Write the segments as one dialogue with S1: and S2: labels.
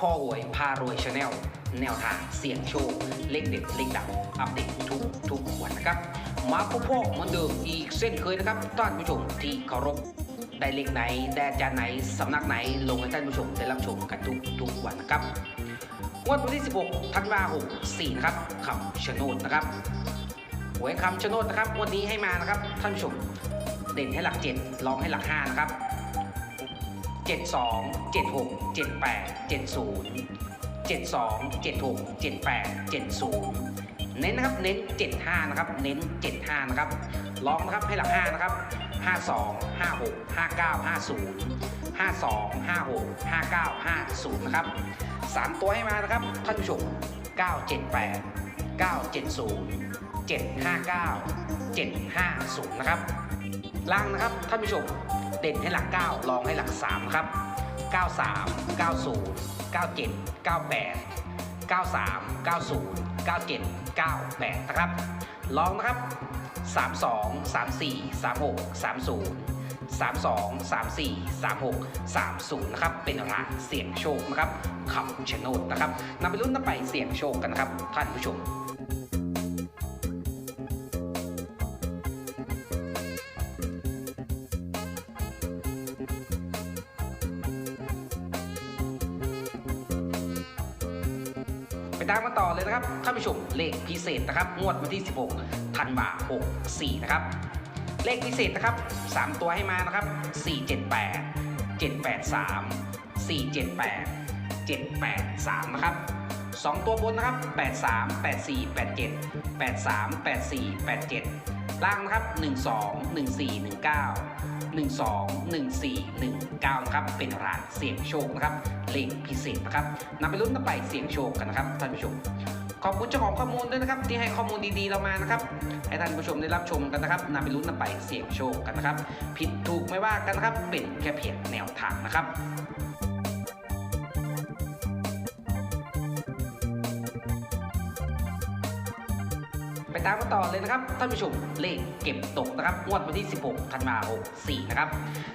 S1: ข้อหวยพารวยชาแนลแนวทางเสี่ยงโชค เลขเด็ดเลขดังอัปเดตทุกทุกวันนะครับ มาพบพ่อเหมือนเดิมอีกเส้นเคยนะครับท่านผู้ชมที่เคารพได้เลขไหนได้อาจารย์ไหนสำนักไหนลงให้ท่านผู้ชมได้รับชมกันทุกทุกวันนะครับวันที่ 16 ธันวาคม64นะครับคำชะโนดนะครับหวยคำชะโนดนะครับ วันนี้ให้มานะครับท่านผู้ชม เด่นให้หลักเจ็ดรองให้หลักห้านะครับ เจ็ดสองเจ็ดหกเจ็ดแปดเจ็ดศูนย์เจ็ดสองเจ็ดหกเจ็ดแปดเจ็ดศูนย์เน้นนะครับ เน้นเจ็ดห้านะครับ เน้นเจ็ดห้านะครับรองนะครับให้หลักห้านะครับห้าสองห้าหกห้าเก้าห้าศูนย์ห้าสองห้าหกห้าเก้าห้าศูนย์นะครับสามตัวให้มานะครับ ท่านผู้ชมเก้าเจ็ดแปดเก้าเจ็ดศูนย์759 750 นะครับล่างนะครับ ท่านผู้ชม เด่นให้หลัก 9 รองให้หลัก 3 ครับ 93 90 97 98 93 90 97 98 นะครับ ลองนะครับ 32 34 36 30 32 34 36 30 นะครับ เป็นร้างเสี่ยงโชคนะครับคำชะโนดนะครับนำไปรุ่นนำไปเสี่ยงโชคกันนะครับ ท่านผู้ชม ไปตามกันต่อเลยนะครับท่านผู้ชมเลขพิเศษนะครับงวดวันที่ 16ธันวาคม64นะครับเลขพิเศษนะครับ 3 ตัวให้มานะครับ 478 783 478 783 นะครับ 2 ตัวบนนะครับ 83 84 87 83 84 87 ล่างนะครับ 12 14 19 12 14 19นะครับเป็นรางเสี่ยงโชคนะครับเลขพิเศษนะครับนำไปลุ้นนำไปเสี่ยงโชคกันนะครับท่านผู้ชม ขอบคุณเจ้าของข้อมูลด้วยนะครับ ที่ให้ข้อมูลดีๆเรามานะครับ ให้ท่านผู้ชมได้รับชมกันนะครับนำไปลุ้นนำไปเสี่ยงโชคกันนะครับ ผิดถูกไม่ว่ากันนะครับเป็นแค่เพียงแนวทางนะครับ ไปตามกันต่อเลยนะครับท่านผู้ชมเลขเก็บตกนะครับงวดวันที่ 16ธันวาคม64นะครับ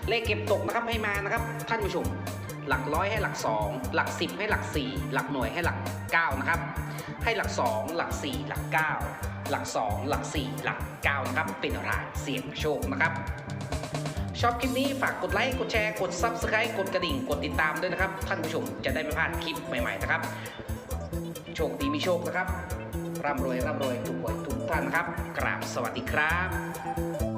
S1: เลขเก็บตกนะครับให้มานะครับท่านผู้ชม หลักร้อยให้หลัก 2 หลัก 10 ให้หลัก 4 หลักหน่วยให้หลัก9นะครับให้หลัก 2 หลัก 4 หลัก 9 หลัก 2 หลัก 4 หลัก9นะครับเป็นรางเสี่ยงโชคนะครับชอบคลิปนี้ฝากกดไลค์กดแชร์กด Subscribe กดกระดิ่งกดติดตามด้วยนะครับ ท่านผู้ชมจะได้ไม่พลาดคลิปใหม่ๆนะครับ โชคดีมีโชคนะครับ ร่ำรวยร่ำรวยทุกคนทุกท่านนะครับกราบสวัสดีครับ